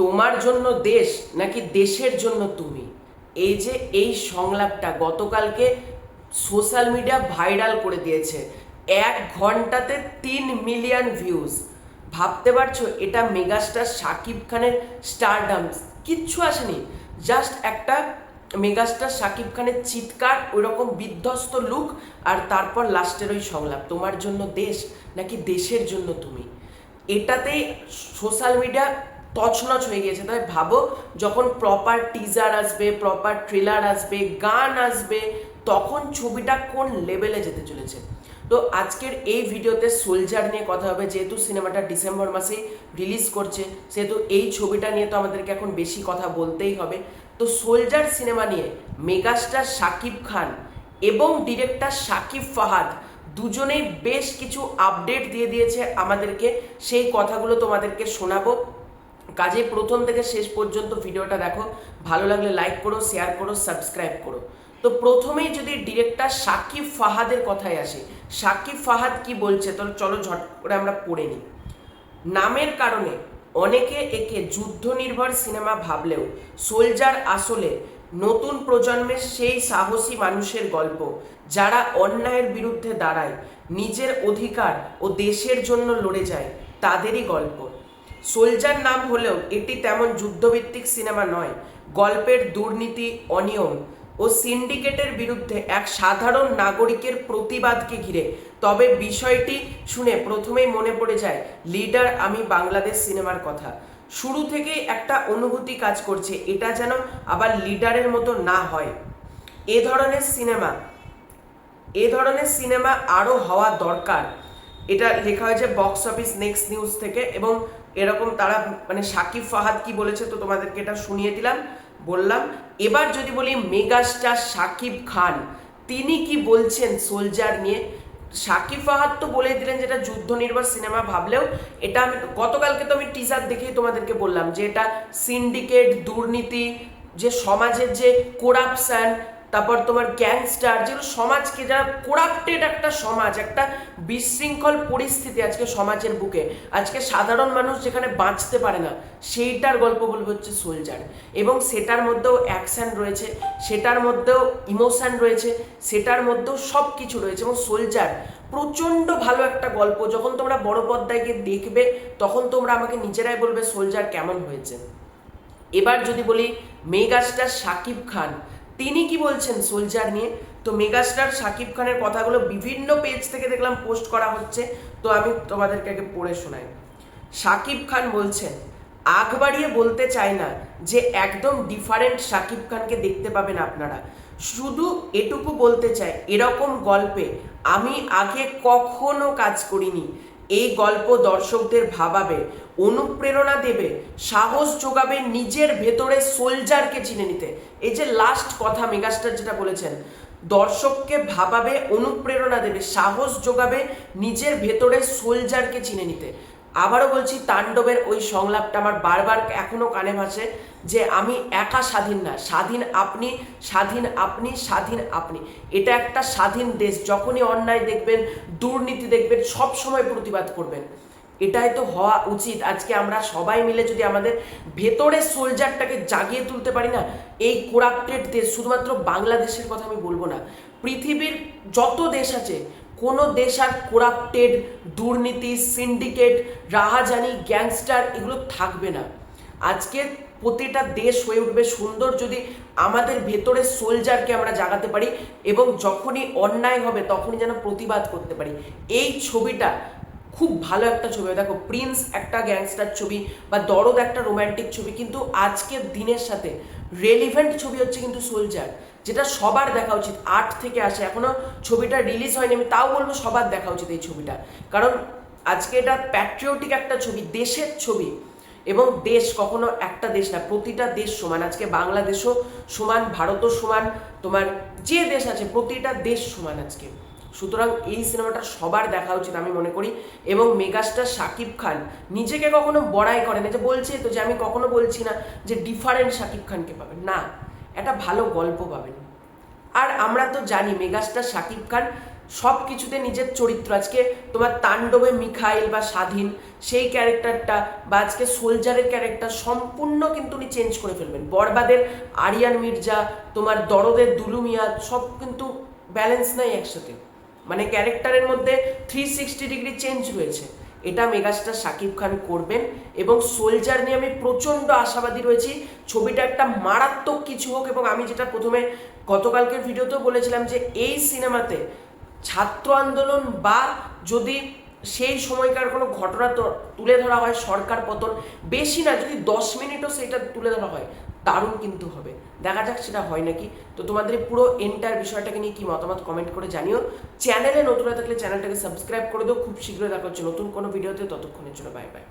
তোমার জন্য দেশ নাকি দেশের জন্য তুমি? এই যে এই সংলাপটা গতকালকে সোশ্যাল মিডিয়া ভাইরাল করে দিয়েছে। এক ঘন্টাতে তিন মিলিয়ন ভিউজ। ভাবতে পারছ, এটা মেগাস্টার শাকিব খানের স্টারডাম কিচ্ছু আসেনি। জাস্ট একটা মেগাস্টার শাকিব খানের চিৎকার, ওইরকম বিধ্বস্ত লুক আর তারপর লাস্টের ওই সংলাপ। তোমার জন্য দেশ নাকি দেশের জন্য তুমি? এটাতেই সোশ্যাল মিডিয়া তছনছ হয়ে গিয়েছে। তাই ভাবো, যখন প্রপার টিজার আসবে প্রপার ট্রেলার আসবে, গান আসবে, তখন ছবিটা কোন লেভেলে যেতে চলেছে? তো আজকের এই ভিডিওতে সোলজার নিয়ে কথা হবে, যেহেতু সিনেমাটা ডিসেম্বর মাসেই রিলিজ করছে, সেহেতু এই ছবিটা নিয়ে তো আমাদেরকে এখন বেশি কথা বলতেই হবে। তো সোলজার সিনেমা নিয়ে মেগাস্টার শাকিব খান এবং ডিরেক্টর শাকিব ফাহাদ দুজনেই বেশ কিছু আপডেট দিয়ে দিয়েছে আমাদেরকে। সেই কথাগুলো তোমাদেরকে শোনাবো। কাজে প্রথম থেকে শেষ পর্যন্ত ভিডিওটা দেখো। ভালো লাগলে লাইক করো শেয়ার করো সাবস্ক্রাইব করো। তো প্রথমেই যদি ডিরেক্টর সাকিব ফাহাদের কথায় আসে, সাকিব ফাহাদ কি বলছে? তো চলো ঝট করে আমরা পড়ে নিই। নামের কারণে অনেকে একে যুদ্ধ নির্ভর সিনেমা ভাবলেও সোলজার আসলে নতুন প্রজন্মের সেই সাহসী মানুষের গল্প, যারা অন্যায়ের বিরুদ্ধে দাঁড়ায়, নিজের অধিকার ও দেশের জন্য লড়ে যায়, তাদেরই গল্প। সোলজার নাম হলেও এটি তেমন যুদ্ধভিত্তিক সিনেমা নয়, গল্পের দুর্নীতি, অনিয়ম ও সিন্ডিকেটের বিরুদ্ধে এক সাধারণ নাগরিকের প্রতিবাদকে ঘিরে। তবে বিষয়টি শুনে প্রথমেই মনে পড়ে যায়, লিডার আমি বাংলাদেশ সিনেমার কথা। শুরু থেকেই একটা অনুভূতি কাজ করছে, এটা যেন আবার লিডারের মতো না হয়। এ ধরনের সিনেমা, এ ধরনের সিনেমা আরও হওয়া দরকার। এটা লেখা হয়েছে বক্স অফিস নেক্সট নিউজ থেকে এবং এরকম তারা মানে সাকিব ফাহাদ কি বলেছে তো তোমাদেরকে এটা শুনিয়ে দিলাম, বললাম। এবার যদি বলি মেগাস্টার সাকিব খান, তিনি কি বলছেন সোলজার নিয়ে? সাকিব ফাহাদ তো বলে দিলেন যেটা যুদ্ধ নির্ভর সিনেমা ভাবলেও এটা আমি গতকালকে তো আমি টিজার দেখেই তোমাদেরকে বললাম যে এটা সিন্ডিকেট দুর্নীতি, যে সমাজের যে করাপশন তারপর তোমার গ্যাংস্টার যেগুলো সমাজকে, যারা কোরাপ্টেড একটা সমাজ, একটা বিশৃঙ্খল পরিস্থিতি আজকে সমাজের বুকে, আজকে সাধারণ মানুষ যেখানে বাঁচতে পারে না, সেইটার গল্প বলবে হচ্ছে সোলজার এবং সেটার মধ্যেও অ্যাকশন রয়েছে, সেটার মধ্যেও ইমোশান রয়েছে, সেটার মধ্যেও সব কিছু রয়েছে। এবং সোলজার প্রচণ্ড ভালো একটা গল্প, যখন তোমরা বড় পর্দায় গিয়ে দেখবে, তখন তোমরা আমাকে নিজেরাই বলবে সোলজার কেমন হয়েছে? এবার যদি বলি, মেগাস্টার শাকিব খান তিনি কি বলছেন সোলজার নিয়ে? তো মেগাস্টার শাকিব খানের কথাগুলো বিভিন্ন পেজ থেকে দেখলাম পোস্ট করা হচ্ছে, তো আমি তোমাদেরকে আগে পড়ে শোনাই। শাকিব খান বলছেন, আগ বাড়িয়ে বলতে চাই না যে একদম ডিফারেন্ট শাকিব খানকে দেখতে পাবেন আপনারা। শুধু এটুকু বলতে চাই, এরকম গল্পে আমি আগে কখনো কাজ করিনি। এই গল্প দর্শকদের ভাবাবে, অনুপ্রেরণা দেবে, সাহস যোগাবে নিজের ভেতরে সোলজারকে চিনে নিতে। এই যে লাস্ট কথা মেগাস্টার যেটা বলেছেন, দর্শককে ভাবাবে, অনুপ্রেরণা দেবে, সাহস যোগাবে নিজের ভেতরে সোলজারকে চিনে নিতে। আবারও বলছি, তাণ্ডবের ওই সংলাপটা আমার বারবার এখনও কানে ভাসে যে আমি একা স্বাধীন না, স্বাধীন আপনি স্বাধীন আপনি স্বাধীন আপনি। এটা একটা স্বাধীন দেশ, যখনই অন্যায় দেখবেন, দুর্নীতি দেখবেন, সব সময় প্রতিবাদ করবেন। এটাই তো হওয়া উচিত। আজকে আমরা সবাই মিলে যদি আমাদের ভেতরের সোলজারটাকে জাগিয়ে তুলতে পারি না, এই কোরাপ্টেড দেশ, শুধুমাত্র বাংলাদেশের কথা আমি বলব না, পৃথিবীর যত দেশ আছে কোনো দেশ আর কোরাপ্টেড দুর্নীতি সিন্ডিকেট রাহাজানি গ্যাংস্টার এগুলো থাকবে না। আজকে প্রতিটা দেশ হয়ে উঠবে সুন্দর যদি আমাদের ভেতরে সোলজারকে আমরা জাগাতে পারি এবং যখনই অন্যায় হবে তখনই যেন প্রতিবাদ করতে পারি। এই ছবিটা খুব ভালো একটা ছবি। দেখো প্রিন্স একটা গ্যাংস্টার ছবি বা দরদ একটা রোম্যান্টিক ছবি, কিন্তু আজকের দিনের সাথে রেলিভেন্ট ছবি হচ্ছে কিন্তু সোলজার যেটা সবার দেখা উচিত। আট থেকে আসে, এখনও ছবিটা রিলিজ হয়নি, আমি তাও বলব সবার দেখা উচিত এই ছবিটা। কারণ আজকে এটা প্যাট্রিয়টিক একটা ছবি, দেশের ছবি। এবং দেশ কখনো একটা দেশ না, প্রতিটা দেশ সমান। আজকে বাংলাদেশও সমান, ভারতও সমান, তোমার যে দেশ আছে, প্রতিটা দেশ সমান আজকে। সুতরাং এই সিনেমাটা সবার দেখা উচিত আমি মনে করি। এবং মেগাস্টার শাকিব খান নিজেকে কখনো বড়াই করে না যে বলছে তো যে আমি কখনো বলছি না যে ডিফারেন্ট শাকিব খানকে পাবেন। না, একটা ভালো গল্প পাবেন। আর আমরা তো জানি মেগাস্টার শাকিব খান সব কিছুতে নিজের চরিত্র। আজকে তোমার তাণ্ডবে মিখাইল বা স্বাধীন সেই ক্যারেক্টারটা বা আজকে সোলজারের ক্যারেক্টার সম্পূর্ণ কিন্তু উনি চেঞ্জ করে ফেলবেন। বরবাদের আরিয়ান মির্জা, তোমার দরদের দুলুমিয়া সব কিন্তু ব্যালেন্স নাই একসাথে। মানে ক্যারেক্টারের মধ্যে থ্রি সিক্সটি ডিগ্রি চেঞ্জ রয়েছে এটা মেগাস্টার শাকিব খান করবেন এবং সোলজার নিয়ে আমি প্রচণ্ড আশাবাদী রয়েছি। ছবিটা একটা মারাত্মক কিছু হোক এবং আমি যেটা প্রথমে গতকালকের ভিডিওতেও বলেছিলাম যে এই সিনেমাতে ছাত্র আন্দোলন বা যদি সেই সময়কার কোনো ঘটনা তুলে ধরা হয় সরকার পতন, বেশি না, যদি দশ মিনিটও সেটা তুলে ধরা হয় দারুণ কিন্তু হবে। দেখা যাক সেটা হয় নাকি। তো তোমাদের পুরো এন্টার বিষয়টাকে নিয়ে কি মতামত কমেন্ট করে জানিও। চ্যানেলে নতুন থাকলে চ্যানেলটাকে সাবস্ক্রাইব করে দিও। খুব শীঘ্রই দেখা হচ্ছে নতুন কোনো ভিডিওতে ততক্ষণের জন্য বাই বাই